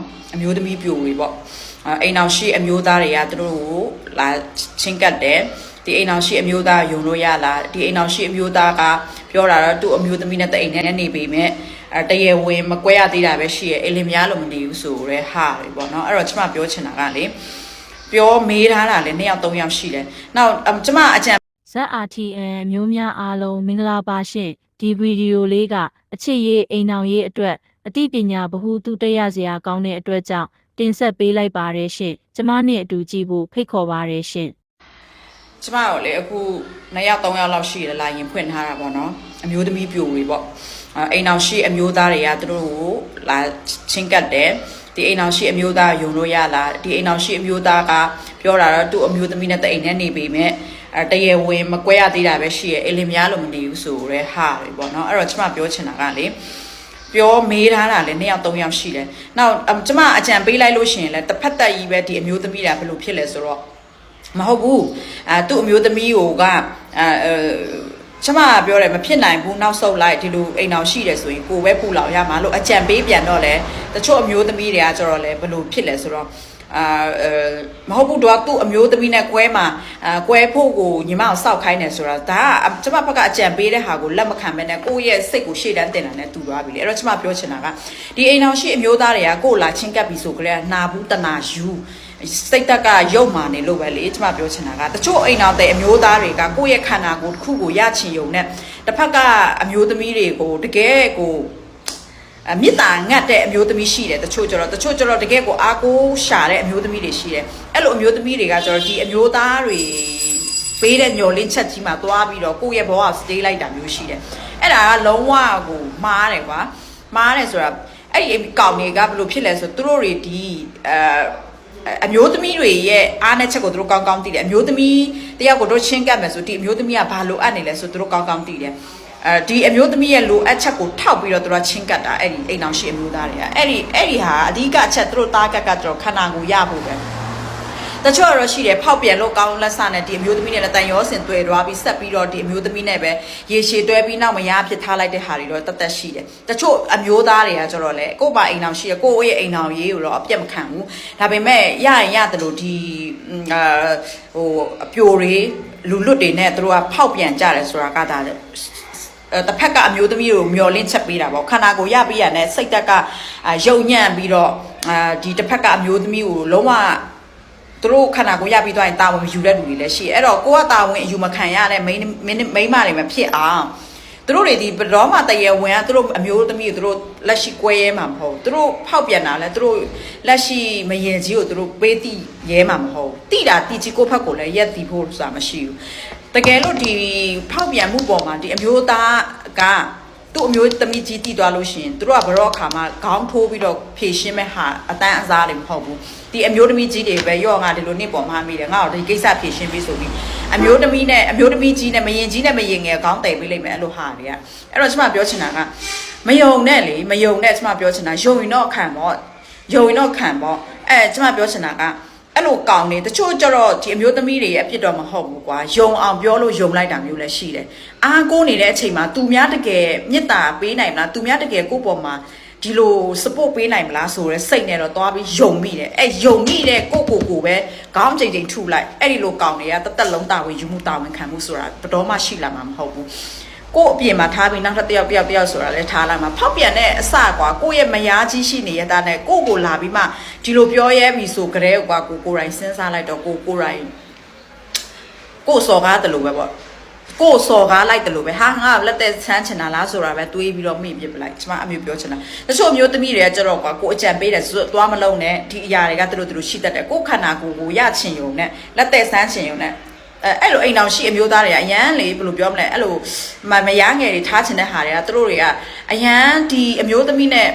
နော်အမျိုးသမီးပြိုတွေပေါ့အဲအိမ်အောင်ရှိအမျိုးသားတွေကသူတို့ကိုလာချင်းကတ်တယ်ဒီအိမ်အောင်ရှိအမျိုးသားယုံလို့ရလားဒီအိမ်အောင်ရှိအမျိုးသားကပြောတာတော့သူ့အမျိုးသမီးနဲ့တအိမ်နဲ့နေပေမဲ့အဲတရေဝင်မကွဲရသေးတာပဲရှိရဲ့အိမ်လင်များလို့မနေဘူးဆိုရဲဟာတွေပေါ့နော်အဲ့တော့ကျမပြောချင်တာကလေပြောမေးထားတာလေနှစ်ယောက်သုံးယောက်ရှိတယ်နောက်အမ်ကျမအကြံ ZRTN မျိုးများအားလုံးမင်္ဂလာပါရှင်ဒီဗီဒီယိုလေးကအချစ်ရေးအိမ်အောင်ရေးအတွက် အသိပညာဗဟုသုတရစရာကောင်းတဲ့အတွက်ကြောင့်တင်ဆက်ပေးလိုက်ပါရရှင်ကျမနဲ့အတူကြည့်ဖို့ဖိတ်ခေါ်ပါရရှင်ကျမတို့လေအခု2ယောက်3ယောက်လောက်ရှိရလာရင်ဖွင့်ထားတာပေါ့နော်အမျိုးသမီးပြိုတွေပေါ့အဲအိမ်အောင်ရှိအမျိုးသားတွေကသူတို့ကိုလာချင်းကတ်တယ်ဒီအိမ်အောင်ရှိအမျိုးသားယုံလို့ရလားဒီအိမ်အောင်ရှိအမျိုးသားကပြောတာတော့သူ့အမျိုးသမီးနဲ့တအိမ်နဲ့နေပေမဲ့အဲတရေဝင်မကွဲရသေးတာပဲရှိရဲ့အိမ်လင်များလို့မနေဘူးဆိုရဲဟာတွေပေါ့နော်အဲ့တော့ကျမပြောချင်တာကလေ ပြောမေးထားတာလေနှစ်ယောက်သုံးယောက်ရှိတယ်။နောက်အမ်ကျမအကြံပေးလိုက်လို့ရှိရင်လည်းတစ်ဖက်သက်ကြီးပဲဒီအမျိုးသမီးတာဘယ်လိုဖြစ်လဲဆိုတော့မဟုတ်ဘူးအဲသူ့အမျိုးသမီးကိုကအဲအဲကျမကပြောတယ်မဖြစ်နိုင်ဘူးနောက်ဆုတ်လိုက်ဒီလိုအိမ်အောင်ရှိတယ်ဆိုရင်ကိုယ်ပဲပူလောင်ရမှာလို့အကြံပေးပြန်တော့လဲတချို့အမျိုးသမီးတွေကကျတော့လဲဘယ်လိုဖြစ်လဲဆိုတော့ အာအဲမဟုတ်ဘူးတော့သူ့အမျိုးသမီးနဲ့ကွဲမှာအာကွဲဖို့ကိုညီမအောင်စောက်ခိုင်းတယ်ဆိုတာဒါကကျမဘက်ကအကြံပေးတဲ့ဟာကိုလက်မခံဘဲနဲ့ကိုယ့်ရဲ့စိတ်ကိုရှေ့တန်းတင်တာနဲ့တူသွားပြီလေအဲ့တော့ကျမပြောချင်တာကဒီအိမ်အောင်ရှိအမျိုးသားတွေကကိုယ်လာချင်းကပ်ပြီဆိုကြတဲ့နာဘူးတနာယူစိတ်တက်ကရုပ်မာနေလို့ပဲလေကျမပြောချင်တာကတချို့အိမ်တော်တဲ့အမျိုးသားတွေကကိုယ့်ရဲ့ခန္ဓာကိုယ်တစ်ခုကိုရချင်ယုံနဲ့တစ်ဖက်ကအမျိုးသမီးတွေကိုတကယ်ကိုအ မြစ်တာငတ်တဲ့အမျိုးသမီးရှိတယ်တချို့ကျတော့တချို့ကျတော့တကယ်ကိုအားကိုးရှာတဲ့အမျိုးသမီးတွေရှိတယ်အဲ့လိုအမျိုးသမီးတွေကကျတော့ဒီအမျိုးသားတွေပေးတဲ့ညှော်လင်းချက်ကြီးမှာသွားပြီးတော့ကိုယ့်ရဲ့ဘဝကို stay လိုက်တာမျိုးရှိတယ်အဲ့ဒါကလုံးဝကိုမှားတယ်ကွာမှားတယ်ဆိုတာအဲ့ဒီကောင်တွေကဘယ်လိုဖြစ်လဲဆိုတော့သူတို့တွေဒီအဲအမျိုးသမီးတွေရဲ့အားနဲ့ချက်ကိုသူတို့ကောင်းကောင်းသိတယ်အမျိုးသမီးတယောက်ကိုတို့ချင်းကပ်မယ်ဆိုဒီအမျိုးသမီးကဘာလိုအပ်နေလဲဆိုသူတို့ကောင်းကောင်းသိတယ် အဲဒီအမျိုးသမီးရဲ့လိုအပ်ချက်ကိုထောက်ပြီးတော့သူတို့ချင်းကပ်တာအဲ့ဒီအိမ်အောင်ရှိအမျိုးသားတွေကအဲ့ဒီအဲ့ဒီဟာအဓိကအချက်သူတို့တားကပ်ကပ်တော့ခန္ဓာကိုယ်ရဖို့ပဲတချို့တော့ရှိတယ်ဖောက်ပြန်လို့ကောင်းလက်စနဲ့ဒီအမျိုးသမီးနဲ့လည်းတန်ရောစင်တွေ့သွားပြီးဆက်ပြီးတော့ဒီအမျိုးသမီးနဲ့ပဲရေရှည်တွဲပြီးနောက်မရဖြစ်ထားလိုက်တဲ့ဟာတွေတော့တသက်ရှိတယ်တချို့အမျိုးသားတွေကကျတော့လေကို့ပါအိမ်အောင်ရှိရကို့ရဲ့အိမ်အောင်ရေးကိုတော့အပြတ်မခံဘူးဒါပေမဲ့ရရင်ရတယ်လို့ဒီအာဟိုအပြိုတွေလူလွတ်တွေနဲ့သူတို့ကဖောက်ပြန်ကြတယ်ဆိုတာကဒါလေအဲ တစ်ဖက်ကအမျိုးသမီးကိုမျောလင့်ချက်ပေးတာပေါ့ခန္ဓာကိုယ်ရပြီးရတဲ့စိတ်သက်ကအာယုံညံ့ပြီးတော့အာဒီတစ်ဖက်ကအမျိုးသမီးကိုလုံးဝသူတို့ခန္ဓာကိုယ်ရပြီးသွားရင်တာဝန်မယူတဲ့လူတွေလည်းရှိတယ်အဲ့တော့ကိုကတာဝန်အယူမခံရတဲ့မိန်းမိန်းမိန်းမတွေမဖြစ်အောင်သူတို့တွေဒီဘတော်မှတရေဝင်ကသူတို့အမျိုးသမီးကိုသူတို့လက်ရှိကွဲရဲမှာမဟုတ်ဘူးသူတို့ဖောက်ပြန်တာလဲသူတို့လက်ရှိမရင်ကြီးကိုသူတို့ပေးတိရဲမှာမဟုတ်ဘူးတိတာတိကြီးကိုဖက်ကိုလည်းရက်တီဖို့ဆိုတာမရှိဘူး တကယ်လို့ဒီဖောက်ပြန်မှုပေါ်မှာဒီအမျိုးသားကသူ့အမျိုးသမီးကြီးတည်သွားလို့ရှိရင်သူတို့ကဘရော့ခါမှာခေါင်းထိုးပြီးတော့ဖြည့်ရှင်းမဲ့ဟာအတန်းအစားတွေမဟုတ်ဘူးဒီအမျိုးသမီးကြီးတွေပဲရော့ငါဒီလိုနေ့ပေါ်မှာမိတယ်ငါ့ကိုဒီကိစ္စဖြည့်ရှင်းပြီးဆိုပြီးအမျိုးသမီးနဲ့အမျိုးသမီးကြီးနဲ့မရင်ကြီးနဲ့မရင်ငယ်ခေါင်းတယ်ပေးလိုက်မယ်အဲ့လိုဟာတွေကအဲ့တော့ကျွန်မပြောချင်တာကမယုံနဲ့လေမယုံနဲ့ကျွန်မပြောချင်တာယုံရင်တော့ခံပေါ့ယုံရင်တော့ခံပေါ့အဲကျွန်မပြောချင်တာက အဲ့လိုကောင်းနေတချို့ကျတော့ဒီအမျိုးသမီးတွေရဲ့အပြစ်တော့မဟုတ်ဘူးကွာယုံအောင်ပြောလို့ယုံလိုက်တာမျိုးလည်းရှိတယ်အားကိုးနေတဲ့အချိန်မှာသူများတကယ်မေတ္တာပေးနိုင်မလားသူများတကယ်ကိုယ့်ပေါ်မှာဒီလို support ပေးနိုင်မလားဆိုရဲစိတ်နဲ့တော့သွားပြီးယုံမိတယ်အဲ့ယုံမိတဲ့ကိုယ့်ကိုယ်ကိုပဲခေါင်းချိန်ချိန်ထုလိုက်အဲ့ဒီလိုကောင်းနေရတသက်လုံးတာဝန်ယူမှုတာဝန်ခံမှုဆိုတာဘယ်တော့မှရှိလာမှာမဟုတ်ဘူး ကိုယ့်အပြင်မှာထားပြီးနောက်ထပ်တစ်ယောက်တစ်ယောက်တစ်ယောက်ဆိုတာလဲထားလိုက်မှာဖောက်ပြန်တဲ့အစကွာကိုယ့်ရဲ့မယားကြီးရှိနေရတဲ့နဲ့ကိုယ့်ကိုလာပြီးမှဒီလိုပြောရဲပြီဆိုကြတဲ့ကွာကိုကိုယ်တိုင်စဉ်းစားလိုက်တော့ကိုကိုယ်တိုင်ကိုယ်စော်ကားတယ်လို့ပဲပေါ့ကိုယ်စော်ကားလိုက်တယ်လို့ပဲဟာငါလက်သက်ဆန်းချင်တာလားဆိုတာပဲတွေးပြီးတော့မိပြပလိုက်ကျွန်မအမျိုးပြောချင်တာတချို့အမျိုးသမီးတွေကကြတော့ကွာကိုယ်အကြံပေးတယ်ဆိုသွားမလုံးနဲ့ဒီအရာတွေကသူတို့သူတို့ရှိတတ်တယ်ကိုယ်ခန္ဓာကိုယ်ကိုရချင်ယုံနဲ့လက်သက်ဆန်းချင်ယုံနဲ့ အဲအဲ့လိုအိမ်အောင်ရှိအမျိုးသားတွေကအရန်လေဘယ်လိုပြောမလဲအဲ့လိုမမယားငယ်တွေထားချင်တဲ့ဟာတွေကသူတို့တွေကအရန်ဒီအမျိုးသမီးနဲ့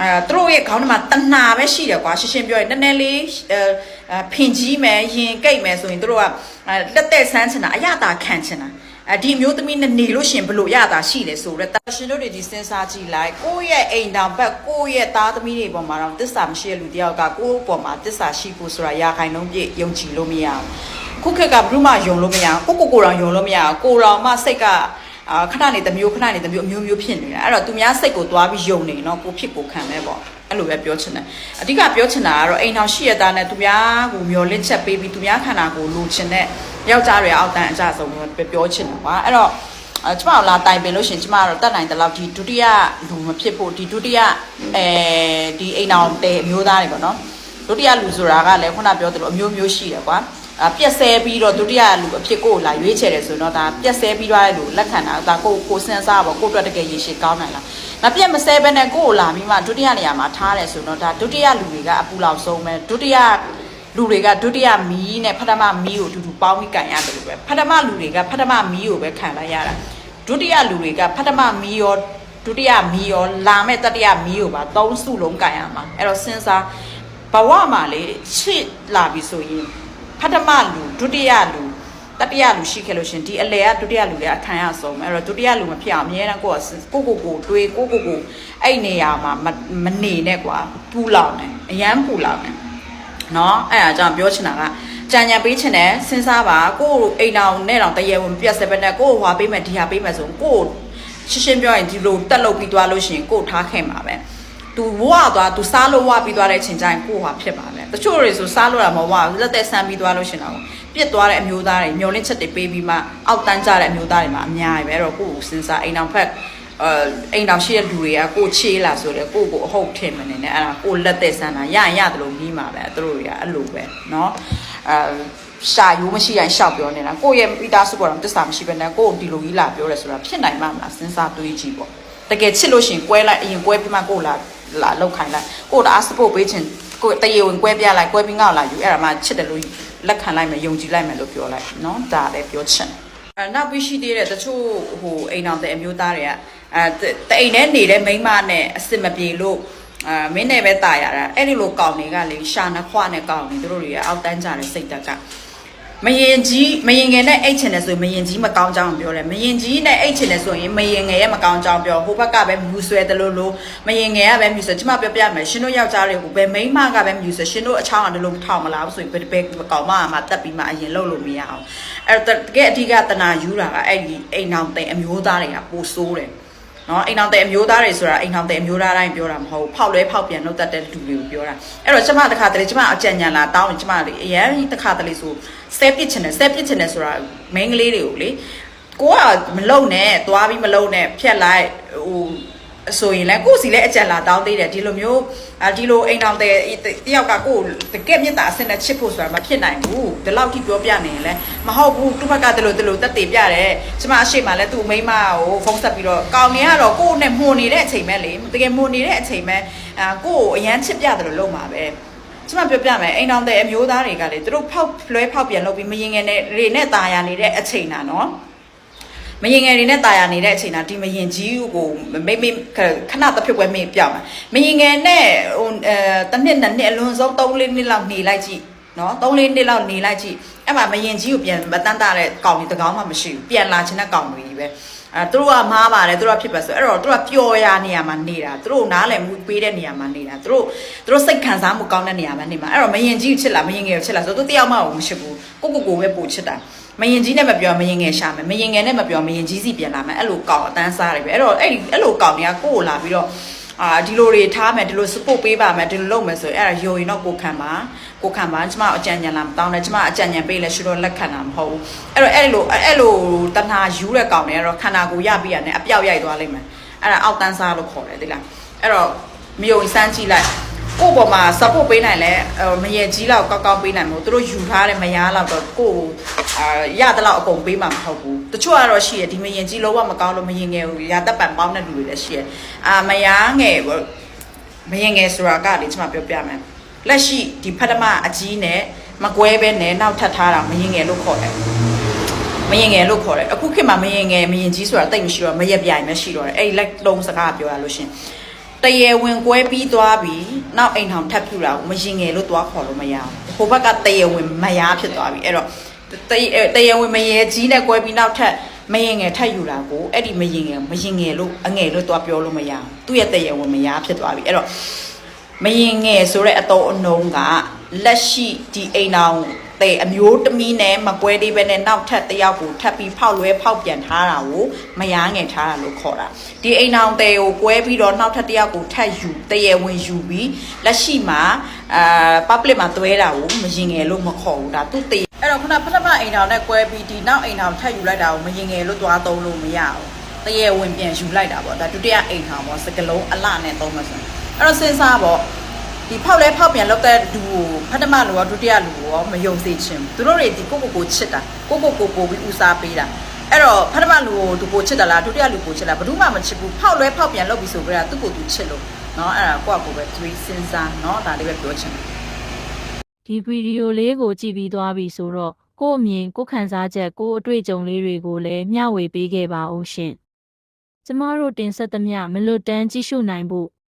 အဲသူတို့ရဲ့ခေါင်းထဲမှာတဏှာပဲရှိတယ်ကွာရှင်းရှင်းပြောရင်နည်းနည်းလေးအဲအဲဖင်ကြီးမယ်ရင်ကိတ်မယ်ဆိုရင်သူတို့ကအဲလက်သက်ဆန်းချင်တာအရသာခံချင်တာအဲဒီအမျိုးသမီးနဲ့နေလို့ရှရင်ဘလို့ရတာရှိတယ်ဆိုတော့တာရှင်တို့တွေဒီစဉ်းစားကြည့်လိုက်ကိုယ့်ရဲ့အိမ်တောင်ဘက်ကိုယ့်ရဲ့သားသမီးတွေပေါ်မှာတော့တစ္ဆာမရှိတဲ့လူတယောက်ကကိုယ့်ပေါ်မှာတစ္ဆာရှိဖို့ဆိုတာရာခိုင်နှုန်းပြည့်ယုံကြည်လို့မရဘူး ခုခေတ်ကဘယ်သူမှယုံလို့မရဘူးကိုကိုကိုတော်ယုံလို့မရဘူးကိုတော်မှစိတ်ကအာခဏနေတစ်မျိုးခဏနေတစ်မျိုးအမျိုးမျိုးဖြစ်နေတာအဲ့တော့သူများစိတ်ကိုသွားပြီးယုံနေနော်ကိုဖြစ်ကိုခံမဲပေါ့အဲ့လိုပဲပြောချင်တယ်အဓိကပြောချင်တာကတော့အိမ်တော်ရှိရတာနဲ့သူများကိုမျောလင့်ချက်ပေးပြီးသူများခန္ဓာကိုယ်လိုချင်တဲ့ယောက်ျားတွေအောက်တန်းအကြဆုံးပဲပြောချင်တယ်ကွာအဲ့တော့အဲကျမတို့လာတိုင်ပင်လို့ရှရင်ကျမတို့တတ်နိုင်တဲ့လောက်ဒီဒုတိယလူမဖြစ်ဖို့ဒီဒုတိယအဲဒီအိမ်တော်တဲ့အမျိုးသားတွေပေါ့နော်ဒုတိယလူဆိုတာကလည်းခုနပြောသလိုအမျိုးမျိုးရှိတယ်ကွာ အပြက်ဆဲပြီးတော့ဒုတိယလူအဖြစ်ကိုလာရွေးချယ်တယ်ဆိုတော့ဒါပြက်ဆဲပြီးသွားတဲ့လူလက်ခံတာဒါကိုကိုစဉ်းစားပေါ့ကိုအတွက်တကယ်ရည်ရှိကောင်းနိုင်လားမပြက်မဆဲပဲနဲ့ကိုကိုလာပြီးမှဒုတိယနေရာမှာထားတယ်ဆိုတော့ဒါဒုတိယလူတွေကအပူလောက်ဆုံးပဲဒုတိယလူတွေကဒုတိယမီးနဲ့ပထမမီးကိုအတူတူပေါင်းပြီးကန်ရတယ်လို့ပဲပထမလူတွေကပထမမီးကိုပဲခံလိုက်ရတာဒုတိယလူတွေကပထမမီးရောဒုတိယမီးရောလာမဲ့တတိယမီးကိုပါသုံးစုလုံးကန်ရမှာအဲ့တော့စဉ်းစားဘဝမှာလေချစ်လာပြီဆိုရင် ပထမလူဒုတိယလူတတိယလူရှိခဲ့လို့ရှင်ဒီအလေကဒုတိယလူလည်းအခံရဆုံးအဲ့တော့ဒုတိယလူမဖြစ်အောင်အများတန်းကိုကကိုကိုကိုတွေးကိုကိုကိုအဲ့နေရာမှာမနေနဲ့ကွာပူလောင်နေအရန်ပူလောင်နေ เนาะအဲ့ဒါကြောင့်ပြောချင်တာကကြံကြံပေးချင်တယ်စဉ်းစားပါကိုယ့်အိမ်တော်နဲ့တောင်တရေဝင်ပြက်စက်ပဲနဲ့ကိုယ့်ဟွာပေးမယ်ဒီဟာပေးမယ်ဆိုရင်ကိုယ့်ရှင်းရှင်းပြောရင်ဒီလိုတက်လုပ်ပြီးသွားလို့ရှိရင်ကိုယ့်ထားခဲ့မှာပဲသူဝါသွား तू စားလို့ဝါပြီးသွားတဲ့ချိန်ကျရင်ကိုယ့်ဟာဖြစ်ပါမယ် တချို့တွေဆိုစားလို့တာမဝါလက်သက်ဆန်းပြီးသွားလို့ရှင်တော့ပြစ်သွားတဲ့အမျိုးသားတွေမျောလင့်ချက်တွေပေးပြီးမှအောက်တန်းကြတဲ့အမျိုးသားတွေမှာအများကြီးပဲအဲ့တော့ကိုယ့်ကိုစဉ်းစားအိမ်တော်ဖက်အဲအိမ်တော်ရှိတဲ့လူတွေကကိုချေးလာဆိုလေကိုကိုအဟုတ်ထင်မနေနဲ့အဲ့ဒါကိုလက်သက်ဆန်းတာရရင်ရတယ်လို့ပြီးမှာပဲသူတို့တွေကအဲ့လိုပဲเนาะအဲရှာယူမရှိရင်ရှောက်ပြောနေတာကိုရဲ့မိသားစုပေါ်တော့တစ္ဆာမရှိဘဲနဲ့ကိုဒီလိုကြီးလာပြောရဲဆိုတာဖြစ်နိုင်မှာမလားစဉ်းစားတွေးကြည့်ပေါ့တကယ်ချစ်လို့ရှင်ကွဲလိုက်အရင်ကွဲပြီးမှကိုလာလာလောက်ခိုင်းလိုက်ကိုတအားစပို့ပေးချင် ကိုတရေဝင်ကွဲပြလိုက်ကွဲပြီးငေါ့လာယူအဲ့ဒါမှချစ်တယ်လို့လက်ခံလိုက်မယ်ယုံကြည်လိုက်မယ်လို့ပြောလိုက်เนาะဒါလည်းပြောချင်တယ်အဲနောက်ပြီးရှိသေးတဲ့တချို့ဟိုအိမ်အောင်တဲ့အမျိုးသားတွေကအဲတအိမ်ထဲနေတဲ့မိန်းမနဲ့အစ်မပြေလို့အာမင်းနဲ့ပဲตายရတာအဲ့ဒီလိုကောင်းတွေကလေရှာနှခွနဲ့ကောင်းနေတို့တွေကအောက်တန်းကြတဲ့စိတ်တက်က မရင်ကြီးမရင်ငယ်နဲ့အိတ်ချင်တယ်ဆိုရင်မရင်ကြီးမကောင်းကြောင်းပြောတယ်မရင်ကြီးနဲ့အိတ်ချင်တယ်ဆိုရင်မရင်ငယ်ရဲ့မကောင်းကြောင်းပြောဟိုဘက်ကပဲမြူဆွဲတယ်လို့လို့မရင်ငယ်ကပဲမြူဆွဲကျမပြောပြမယ်ရှင်တို့ယောက်ျားတွေကိုဘယ်မိန်းမကပဲမြူဆွဲရှင်တို့အချောင်းအတလုံးထောင်မလားဆိုရင်ဘယ်ဘယ်ကောင်မမှတက်ပြီးမှအရင်လှုပ်လို့မရအောင်အဲ့တော့တကယ်အဓိကတနာယူတာကအဲ့ဒီအိမ်အောင်တဲ့အမျိုးသားတွေကပိုဆိုးတယ် နော်အိမ်အောင်တဲ့အမျိုးသားတွေဆိုတာအိမ်အောင်တဲ့အမျိုးသားတိုင်းပြောတာမဟုတ်ဘူးဖောက်လဲဖောက်ပြန်လုပ်တတ်တဲ့လူတွေကိုပြောတာအဲ့တော့ကျမတခါတလေကျမအကြံဉာဏ်လာတောင်းရင်ကျမလေအရင်တခါတလေဆိုဆဲပစ်ချင်တယ်ဆဲပစ်ချင်တယ်ဆိုတာမိန်းကလေးတွေကိုလေကိုကမလုံနဲ့သွားပြီးမလုံနဲ့ဖြက်လိုက်ဟို ဆိုရင်လည်းကိုယ်စီလည်းအကြံလာတောင်းသေးတယ်ဒီလိုမျိုးအာဒီလိုအိမ်အောင်တဲ့တယောက်ကကိုယ်တကယ်မြင့်တာအစနဲ့ချစ်ဖို့ဆိုတာမဖြစ်နိုင်ဘူးဒီလောက်ထိပြောပြနေရင်လည်းမဟုတ်ဘူးသူ့ဘက်ကတလို့တလို့တက်တည်ပြတယ်ကျမအရှိမှလည်းသူ့မိန်းမကိုဖုန်းဆက်ပြီးတော့ကောင်းနေရတော့ကိုယ်နဲ့မှုန်နေတဲ့အချိန်ပဲလေတကယ်မှုန်နေတဲ့အချိန်ပဲအာကိုယ်ကိုအရန်ချစ်ပြတယ်လို့လုပ်မှာပဲကျမပြောပြမယ်အိမ်အောင်တဲ့အမျိုးသားတွေကလေသူတို့ဖောက်လွဲဖောက်ပြန်လုပ်ပြီးမရင်ငယ်နဲ့တွေနဲ့ตาရနေတဲ့အချိန်တာနော် မရင်ငယ်တွေနဲ့တာယာနေတဲ့အချိန်တာဒီမရင်ကြီးကိုမိမိခဏတစ်ဖြစ်ပွဲမေ့ပြောင်းမှာမရင်ငယ်နဲ့ဟိုအဲတစ်နှစ်နှစ်နှစ်အလွန်ဆုံး3လေးနှစ်လောက်နေလိုက်ကြည့်နော်3လေးနှစ်လောက်နေလိုက်ကြည့်အဲ့မှာမရင်ကြီးကိုပြန်မတန်းတာတဲ့ကောင်တွေတကောင်မှမရှိဘူးပြန်လာခြင်းတဲ့ကောင်တွေကြီးပဲအဲသူတို့ကမားပါတယ်သူတို့ကဖြစ်ပါဆိုအဲ့တော့သူတို့ကပျော်ရနေရာမှာနေတာသူတို့နားလည်မှုပေးတဲ့နေရာမှာနေတာသူတို့သူတို့စိတ်ခံစားမှုကောင်းတဲ့နေရာမှာနေမှာအဲ့တော့မရင်ကြီးကိုချစ်လားမရင်ငယ်ကိုချစ်လားဆိုတော့သူတယောက်မှမချစ်ဘူးကိုကိုကိုပဲပို့ချစ်တာ မရင်ကြီးနဲ့မပြောမရင်ငယ်ရှာမယ်မရင်ငယ်နဲ့မပြောမရင်ကြီးစီပြန်လာမယ်အဲ့လိုကောင်းအတန်းစားတယ်ပဲအဲ့တော့အဲ့ဒီအဲ့လိုကောင်းတွေကကိုကိုလာပြီးတော့အာဒီလိုတွေထားမယ်ဒီလို support ပေးပါမယ်ဒီလိုလုပ်မယ်ဆိုရင်အဲ့ဒါယုံရင်တော့ကိုခံပါကိုခံပါကျမအကြံဉာဏ်လာမတောင်းနဲ့ကျမအကြံဉာဏ်ပေးလဲရှိတော့လက်ခံတာမဟုတ်ဘူးအဲ့တော့အဲ့လိုအဲ့လိုတဏှာယူတဲ့ကောင်တွေကတော့ခန္ဓာကိုယ်ရပြီးရတယ်အပြောက်ရိုက်သွားလိမ့်မယ်အဲ့ဒါအောက်တန်းစားလို့ခေါ်တယ်သိလားအဲ့တော့မယုံစမ်းကြည့်လိုက် ကိုယ့်ပေါ်မှာ support ပေးနိုင်လဲမရေကြီးလောက်ကောက်ကောက်ပေးနိုင်မို့သူတို့ယူထားတဲ့မရားလောက်တော့ကိုယ်အာရတဲ့လောက်အကုန်ပေးမှာမဟုတ်ဘူးတချို့ကတော့ရှိရဒီမရင်ကြီးလုံးဝမကောင်းလို့မရင်ငယ်ဘူးရာတက်ပံပေါင်းတဲ့လူတွေလည်းရှိရအာမရားငယ်မရင်ငယ်ဆိုတာကလေကျွန်မပြောပြမယ်လက်ရှိဒီဖတ်တမအကြီးနဲ့မကွဲပဲနဲ့နောက်ထပ်ထားတာမရင်ငယ်လို့ခေါ်တယ်မရင်ငယ်လို့ခေါ်တယ်အခုခေတ်မှာမရင်ငယ်မရင်ကြီးဆိုတာတိတ်မရှိတော့မရက်ပြိုင်မရှိတော့တယ်အဲ့ဒီလက်လုံးစကားပြောရလို့ရှင် တရေဝင်ကွဲပြီးသွားပြီးနောက်အိမ်ထောင်ထပ်ပြူတာကိုမရင်ငယ်လို့သွားခေါ်လို့မရဘူးဟိုဘက်ကတရေဝင်မရားဖြစ်သွားပြီအဲ့တော့တရေဝင်မရေကြီးနဲ့ကွဲပြီးနောက်ထပ်မရင်ငယ်ထပ်ယူတာကိုအဲ့ဒီမရင်ငယ်မရင်ငယ်လို့အငယ်လို့သွားပြောလို့မရဘူးသူ့ရဲ့တရေဝင်မရားဖြစ်သွားပြီအဲ့တော့မရင်ငယ်ဆိုတဲ့အတော်အနှုံးကလက်ရှိဒီအိမ်အောင် တဲ့အမျိုးသမီးနဲ့မကွဲသေးပဲနဲ့နောက်ထပ်တစ်ယောက်ကိုထပ်ပြီးဖောက်လွဲဖောက်ပြန်ထားတာကိုမယားငယ်ထားတာလို့ခေါ်တာဒီအိမ်အောင်တဲ့ကိုကွဲပြီးတော့နောက်ထပ်တစ်ယောက်ကိုထပ်ယူတရေဝင်ယူပြီးလက်ရှိမှာအာ public မှာသွဲတာကိုမရင်ငယ်လို့မခေါ်ဘူးဒါသူတည်အဲ့တော့ခုနပထမအိမ်အောင်နဲ့ကွဲပြီးဒီနောက်အိမ်အောင်ထပ်ယူလိုက်တာကိုမရင်ငယ်လို့သွားသုံးလို့မရဘူးတရေဝင်ပြန်ယူလိုက်တာပေါ့ဒါဒုတိယအိမ်အောင်ပေါ့စကလုံးအလှနဲ့သုံးမှဆိုအဲ့တော့စဉ်းစားပေါ့ ဒီဖောက်လဲဖောက်ပြန်လောက်တဲ့လူကိုပထမလူရောဒုတိယလူရောမယုံစေချင်ဘူးသူတို့တွေဒီကိုကိုကိုချစ်တာကိုကိုကိုပို့ပြီးဦးစားပေးတာအဲ့တော့ပထမလူကိုသူကိုချစ်တာလားဒုတိယလူကိုချစ်လားဘယ်သူမှမချစ်ဘူးဖောက်လဲဖောက်ပြန်လုပ်ပြီးဆိုကြတာသူ့ကိုသူချစ်လို့เนาะအဲ့ဒါကိုယ့်ကိုယ်ပဲတွေးစဉ်းစားเนาะဒါလေးပဲပြောချင်တယ် ဒီဗီဒီယိုလေးကိုကြည့်ပြီးသွားပြီဆိုတော့ကိုယ့်အမြင်ကိုယ့်ခံစားချက်ကိုယ့်အတွေ့အကြုံလေးတွေကိုလည်းမျှဝေပေးခဲ့ပါဦးရှင်ကျမတို့တင်ဆက်သမျှမလွတ်တမ်းကြည့်ရှုနိုင်ဖို့